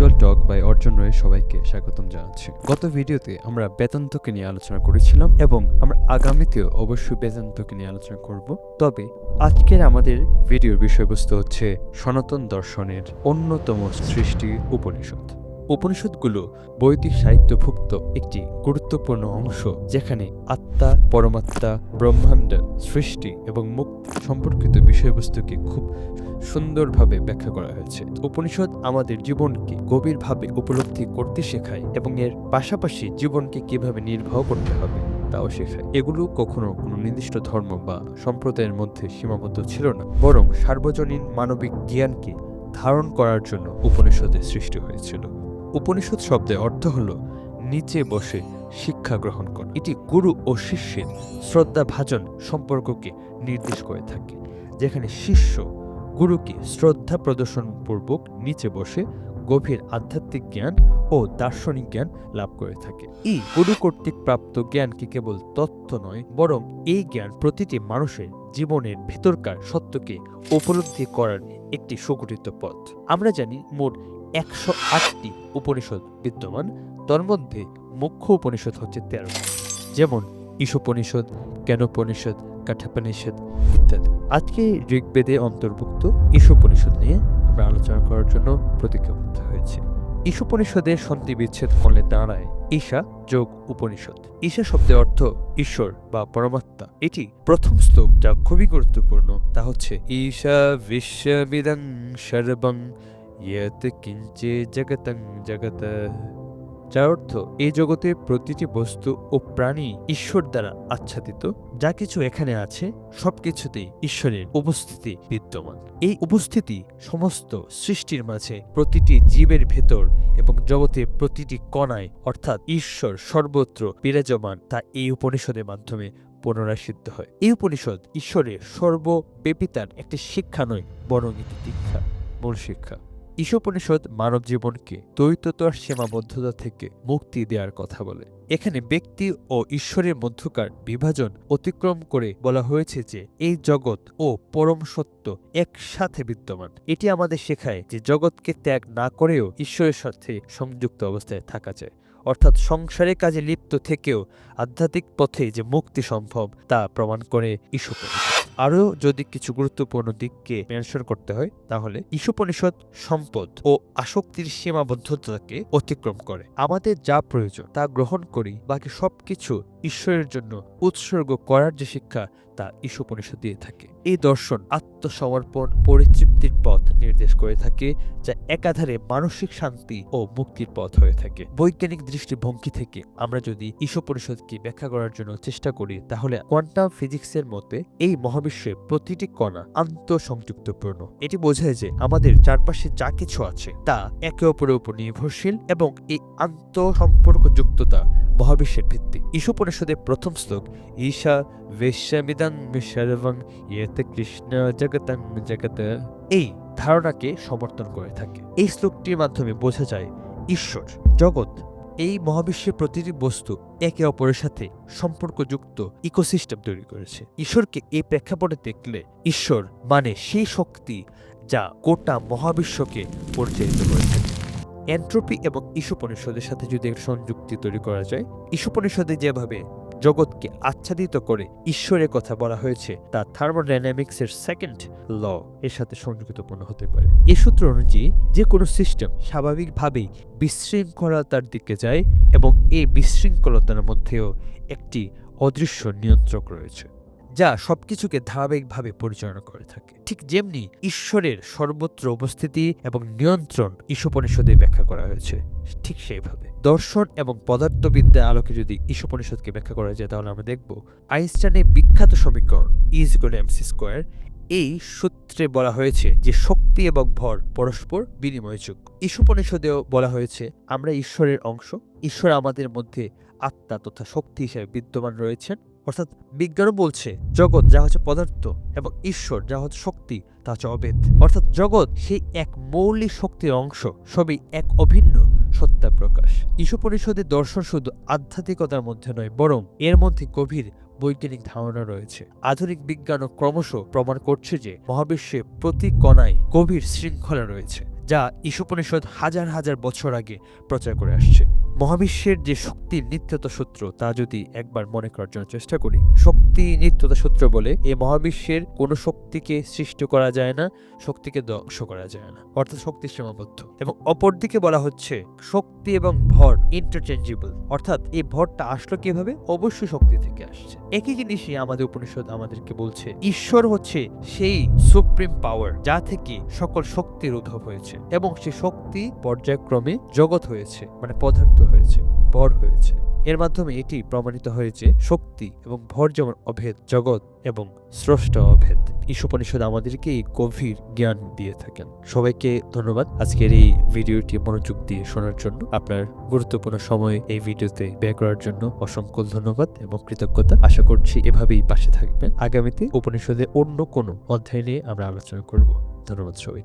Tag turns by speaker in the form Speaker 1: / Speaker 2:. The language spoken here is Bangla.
Speaker 1: স্পিরিচুয়াল টক বাই অর্জন রয়ে সবাইকে স্বাগতম জানাচ্ছি। গত ভিডিওতে আমরা বেতন্তকে নিয়ে আলোচনা করেছিলাম এবং আমরা আগামীতেও অবশ্যই বেদান্তকে নিয়ে আলোচনা করব। তবে আজকের আমাদের ভিডিওর বিষয়বস্তু হচ্ছে সনাতন দর্শনের অন্যতম সৃষ্টি উপনিষদ। উপনিষদগুলো বৈদিক সাহিত্যভুক্ত একটি গুরুত্বপূর্ণ অংশ যেখানে আত্মা, পরমাত্মা, ব্রহ্মাণ্ড, সৃষ্টি এবং মুক্তি সম্পর্কিত বিষয়বস্তুকে খুব সুন্দরভাবে ব্যাখ্যা করা হয়েছে। উপনিষদ আমাদের জীবনকে গভীরভাবে উপলব্ধি করতে শেখায় এবং এর পাশাপাশি জীবনকে কীভাবে নির্বাহ করতে হবে তাও শেখায়। এগুলো কখনো কোনো নির্দিষ্ট ধর্ম বা সম্প্রদায়ের মধ্যে সীমাবদ্ধ ছিল না, বরং সার্বজনীন মানবিক জ্ঞানকে ধারণ করার জন্য উপনিষদের সৃষ্টি হয়েছিল। উপনিষদ শব্দের অর্থ হল নিচে বসে শিক্ষা গ্রহণ করা। এটি গুরু ও শিষ্যের শ্রদ্ধাভাজন সম্পর্ককে নির্দেশ করে থাকে, যেখানে শিষ্য গুরুকে শ্রদ্ধা প্রদর্শনপূর্বক নিচে বসে গভীর আধ্যাত্মিক জ্ঞান ও দার্শনিক জ্ঞান লাভ করে থাকে। এই গুরু কর্তৃক প্রাপ্ত জ্ঞান কি কেবল তত্ত্ব নয়, বরং এই জ্ঞান প্রতিটি মানুষের জীবনের ভেতরকার সত্যকে উপলব্ধি করার একটি সুগঠিত পথ। আমরা জানি মোট একশো আটটি উপনিষদ বিদ্যমান, তার মধ্যে মুখ্য উপনিষদ হচ্ছে তেরো। যেমন ঈশোপনিষদ জ্ঞানোপনিষদ কাঠাপনিষদ ইত্যাদি। আজকে ঋগ্বেদে অন্তর্ভুক্ত ঈশোপনিষদ নিয়ে আমরা আলোচনা করার জন্য প্রতিজ্ঞাবদ্ধ হয়েছে। ঈশোপনিষদের সন্ধি বিচ্ছেদ করলে দাঁড়ায় ঈশা যোগ উপনিষদ। ঈশা শব্দের অর্থ ঈশ্বর বা পরমাত্মা। এটি প্রথম শ্লোক যা খুবই গুরুত্বপূর্ণ। তা হচ্ছে, ঈশা বিশ্ববিদং সর্বং ইয়ত কিঞ্চে জগতং জগত যার অর্থ এই জগতের প্রতিটি বস্তু ও প্রাণী ঈশ্বর দ্বারা আচ্ছাদিত। যা কিছু এখানে আছে, সবকিছুতেই ঈশ্বরের উপস্থিতি বিদ্যমান। এই উপস্থিতি সমস্ত সৃষ্টির মাঝে প্রতিটি জীবের ভেতর এবং জগতে প্রতিটি কণায়, অর্থাৎ ঈশ্বর সর্বত্র বিরাজমান, তা এই উপনিষদের মাধ্যমে পুনরায় সিদ্ধ হয়। এই উপনিষদ ঈশ্বরের সর্বব্যাপিতার একটি শিক্ষা নয়, বরং এটি দীক্ষা, মূল শিক্ষা। ঈশোপনিষদ মানব জীবনকে দ্বৈততার সীমাবদ্ধতা থেকে মুক্তি দেওয়ার কথা বলে। এখানে ব্যক্তি ও ঈশ্বরের মধ্যকার বিভাজন অতিক্রম করে বলা হয়েছে যে, এই জগৎ ও পরম সত্য একসাথে বিদ্যমান। এটি আমাদের শেখায় যে জগৎকে ত্যাগ না করেও ঈশ্বরের সাথে সংযুক্ত অবস্থায় থাকা যায়। অর্থাৎ সংসারের কাজে লিপ্ত থেকেও আধ্যাত্মিক পথে যে মুক্তি সম্ভব তা প্রমাণ করে ঈশোপনিষদ। আরও যদি কিছু গুরুত্বপূর্ণ দিককে মেনশন করতে হয়, তাহলে ঈশোপনিষদ সম্পদ ও আসক্তির সীমাবদ্ধতাকে অতিক্রম করে। আমাদের যা প্রয়োজন তা গ্রহণ করি, বাকি সবকিছু ঈশ্বরের জন্য উৎসর্গ করার যে শিক্ষা, তা ঈশোপনিষদ দিয়ে থাকে। এই দর্শন আত্মসমর্পণ, পরিতৃপ্তির পথ নির্দেশ করে থাকে, যা একাধারে মানসিক শান্তি ও মুক্তির পথ হয়ে থাকে। বৈজ্ঞানিক দৃষ্টিভঙ্গি থেকে আমরা যদি ঈশোপনিষদকে ব্যাখ্যা করার জন্য চেষ্টা করি, তাহলে কোয়ান্টাম ফিজিক্সের মতে এই মহাবিশ্বে প্রতিটি কণা আন্তঃসংযুক্তপূর্ণ। এটি বোঝায় যে আমাদের চারপাশে যা কিছু আছে, তা একে অপরের উপর নির্ভরশীল এবং এই আন্তঃসম্পর্কযুক্ততা মহাবিশ্বের ভিত্তি। ঈশোপনিষদের প্রথম শ্লোক, ঈশা বেশ্যামিদাং সর্বং ইয়েতে কৃষ্ণ জগতং জগত। এই ধারণাকে সমর্থন করে থাকে। এই শ্লোকটির মাধ্যমে বোঝা যায়, ঈশ্বর, জগৎ, এই মহাবিশ্বের প্রতিটি বস্তু একে অপরের সাথে সম্পর্কযুক্ত ইকোসিস্টেম তৈরি করেছে। ঈশ্বরকে এই প্রেক্ষাপটে দেখলে ঈশ্বর মানে সেই শক্তি যা গোটা মহাবিশ্বকে পরিচালিত করে থাকে। এন্ট্রপি এবং ঈশোপনিষদের সাথে যদি একটা সংযুক্তি তৈরি করা যায়, ঈশোপনিষদে যেভাবে জগৎকে আচ্ছাদিত করে ঈশ্বরের কথা বলা হয়েছে, তা থার্মোডাইনামিক্সের সেকেন্ড ল এর সাথে সংযুক্তপূর্ণ হতে পারে। এ সূত্র অনুযায়ী, যে কোনো সিস্টেম স্বাভাবিকভাবেই বিশৃঙ্খলতার দিকে যায় এবং এই বিশৃঙ্খলতার মধ্যেও একটি অদৃশ্য নিয়ন্ত্রক রয়েছে। যা সবকিছুকে ধারাবাহিকভাবে পরিচালনা করে থাকে। ঠিক যেমনি ঈশ্বরের সর্বত্র উপস্থিতি এবং নিয়ন্ত্রণ ঈশোপনিষদে ব্যাখ্যা করা হয়েছে, ঠিক সেইভাবে। দর্শন এবং পদার্থবিদ্যা আলোকে যদি ঈশোপনিষদকে ব্যাখ্যা করা যায়, তাহলে আমরা দেখব আইনস্টাইনের বিখ্যাত সমীকরণ ইজ ইকুয়াল এমসি স্কোয়ার এই সূত্রে বলা হয়েছে যে শক্তি এবং ভর পরস্পর বিনিময়যোগ্য। ঈশোপনিষদেও বলা হয়েছে, আমরা ঈশ্বরের অংশ, ঈশ্বর আমাদের মধ্যে আত্মা তথা শক্তি হিসেবে বিদ্যমান রয়েছেন। অর্থাৎ বিজ্ঞানও বলছে, জগৎ যা হচ্ছে পদার্থ এবং ঈশ্বর যা হচ্ছে শক্তি, তা হচ্ছে অবেদ। অর্থাৎ জগৎ সেই এক মৌলিক শক্তির অংশ, সবই এক অভিন্ন সত্তা প্রকাশ। ঈশোপনিষদের দর্শন শুধু আধ্যাত্মিকতার মধ্যে নয়, বরং এর মধ্যে গভীর বৈজ্ঞানিক ধারণা রয়েছে। আধুনিক বিজ্ঞানও ক্রমশ প্রমাণ করছে যে মহাবিশ্বে প্রতি কণায় গভীর শৃঙ্খলা রয়েছে। যা ঈশোপনিষদ হাজার হাজার বছর আগে প্রচার করে আসছে। মহাবিশ্বের যে শক্তির নিত্যতা সূত্র, তা যদি একবার মনে করার জন্য চেষ্টা করি, শক্তি নিত্যতা সূত্র বলে এই মহাবিশ্বের কোনো শক্তিকে সৃষ্টি করা যায় না, শক্তিকে ধ্বংস করা যায় না, অর্থাৎ শক্তি সীমাবদ্ধ। এবং অপরদিকে বলা হচ্ছে শক্তি এবং ভর ইন্টারচেঞ্জেবল অর্থাৎ এই ভরটা আসলো কীভাবে? অবশ্যই শক্তি থেকে আসছে। একই জিনিসই আমাদের উপনিষদ আমাদেরকে বলছে, ঈশ্বর হচ্ছে সেই সুপ্রিম পাওয়ার যা থেকে সকল শক্তির উদ্ভব হয়েছে। এবং সে শক্তি পর্যায়ক্রমে জগৎ হয়েছে মানে পদার্থ হয়েছে, ভর হয়েছে। এর মাধ্যমে এটি প্রমাণিত হয়েছে শক্তি এবং ভর যেমন অভেদ জগৎ এবং স্রষ্টা অভেদ। ঈশোপনিষদ আমাদেরকে এই গভীর জ্ঞান দিয়ে থাকেন। সবাইকে ধন্যবাদ আজকের এই ভিডিওটি মনোযোগ দিয়ে শোনার জন্য। আপনার গুরুত্বপূর্ণ সময় এই ভিডিওতে ব্যয় করার জন্য অসংখ্য ধন্যবাদ এবং কৃতজ্ঞতা। আশা করছি এভাবেই পাশে থাকবেন। আগামীতে উপনিষদের অন্য কোনো অধ্যায় নিয়ে আমরা আলোচনা করব। ধন্যবাদ সবাই